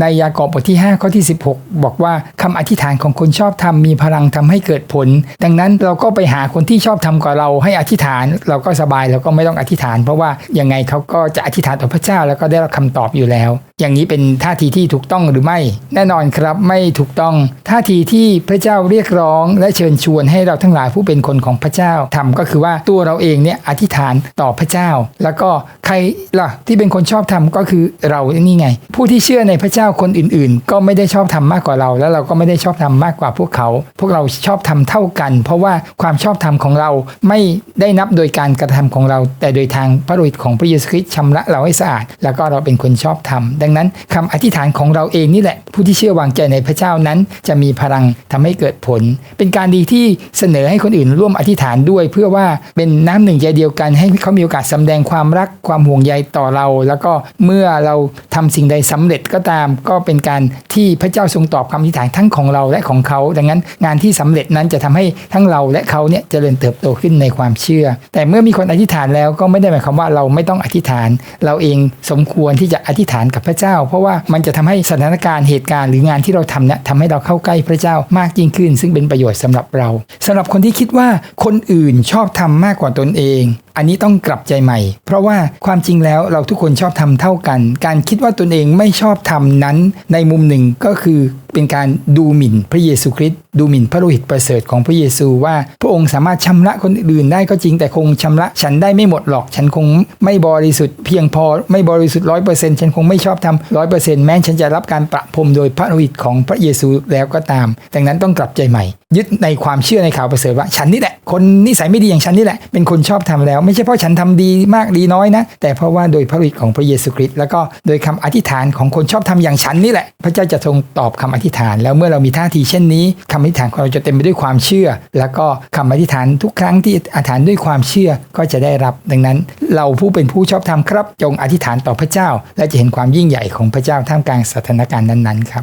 ในยากอบบทที่ 5 ข้อที่ 16 บอกว่าคำอธิษฐานของคนชอบธรรมมีพลังทำให้เกิดผล ดังนั้นเราก็ไปหาคนที่ชอบทำกว่าเราให้อธิษฐาน เราก็สบายเราก็ไม่ต้องอธิษฐาน เพราะว่ายังไงเขาก็จะอธิษฐานต่อพระเจ้าแล้วก็ได้รับคำตอบอยู่แล้ว อย่างนี้เป็นท่าทีที่ถูกต้องหรือไม่ แน่นอนครับไม่ถูกต้อง ท่าทีที่พระเจ้าเรียกร้อง และเชิญชวนให้เราทั้งหลายผู้เป็นคนของพระเจ้าทำก็คือว่าตัวเราเองเนี่ยอธิษฐานต่อพระเจ้า แล้วก็ใครล่ะที่เป็นคนชอบทำก็คือเรานี่ไง ผู้ที่เชื่อในพระเจ้าคนอื่น ๆ ก็ไม่ได้ชอบทำมากกว่าเรา แล้วเราก็ไม่ได้ชอบทำมากกว่าพวกเขา พวกเราชอบทำเท่ากัน เพราะว่าความชอบธรรมของเราไม่ได้นับโดยการกระทำของเรา แต่โดยทางพระโลหิตของพระเยซูคริสต์ชำระเราให้สะอาด แล้วก็เราเป็นคนชอบธรรมดังนั้นคำอธิษฐานของเราเองนี่แหละ ผู้ที่เชื่อวางใจในพระเจ้านั้น จะมีพลังทำให้เกิดผล เป็นการดีที่เสนอให้คนอื่นร่วมอธิษฐานด้วย เพื่อว่าเป็นน้ำหนึ่งใจเดียวกัน ให้เขามีโอกาสสำแดงความรักความห่วงใยต่อเรา แล้วก็เมื่อเราทำสิ่งใดสำเร็จก็ตาม ก็เป็นการที่พระเจ้าทรงตอบคำอธิษฐานทั้งของเราและของเขา ดังนั้นงานที่สำเร็จนั้นจะทำให้ทั้งเราและเขาเนี่ยเจริญเติบโตขึ้นในความเชื่อ แต่เมื่อมีคนอธิษฐานแล้วก็ไม่ได้หมายความว่าเราไม่ต้องอธิษฐาน เราเองสมควรที่จะอธิษฐานกับพระเจ้า เพราะว่ามันจะทำให้สถานการณ์เหตุการณ์หรืองานที่เราทำเนี่ยทำให้เราเข้าใกล้พระเจ้ามากยิ่งขึ้น ซึ่งเป็นประโยชน์สำหรับเราสำหรับคนที่คิดว่าคนอื่นชอบทำมากกว่าตนเองอันนี้ต้องกลับใจใหม่ เพราะว่าความจริงแล้วเราทุกคนชอบทำเท่ากัน การคิดว่าตนเองไม่ชอบทำนั้น ในมุมหนึ่งก็คือเป็นการดูหมิ่นพระเยซูคริสต์ดูหมิ่นพระโลหิตประเสริฐของพระเยซูว่าพระองค์สามารถชำระคนอื่นได้ก็จริงแต่คงชำระ ฉันได้ไม่หมดหรอก ฉันคงไม่บริสุทธิ์เพียงพอไม่บริสุทธิ์ร้อยเปอร์เซ็นต์ฉันคงไม่ชอบทำร้อยเปอร์เซ็นต์แม้ฉันจะรับการประพรมโดยพระโลหิตของพระเยซูแล้วก็ตาม ดังนั้นต้องกลับใจใหม่ ยึดในความเชื่อในข่าวประเสริฐว่าฉันนี่แหละ คนนิสัยไม่ดีอย่างฉันนี่แหละ เป็นคนชอบทำแล้ว ไม่ใช่เพราะฉันทำดีมากดีน้อยนะ แต่เพราะว่าโดยพระฤทธิ์ของพระเยซูคริสต์แล้วก็โดยคำอธิษฐานของคนชอบทำอย่างฉันนี่แหละ พระเจ้าจะทรงตอบคำอธิษฐาน แล้วเมื่อเรามีท่าทีเช่นนี้คำอธิษฐานของเราจะเต็มไปด้วยความเชื่อ แล้วก็คำอธิษฐานทุกครั้งที่อธิษฐานด้วยความเชื่อก็จะได้รับ ดังนั้น เราผู้เป็นผู้ชอบธรรมครับ จงอธิษฐานต่อพระเจ้า และจะเห็นความยิ่งใหญ่ของพระเจ้าท่ามกลางสถานการณ์นั้นๆครับ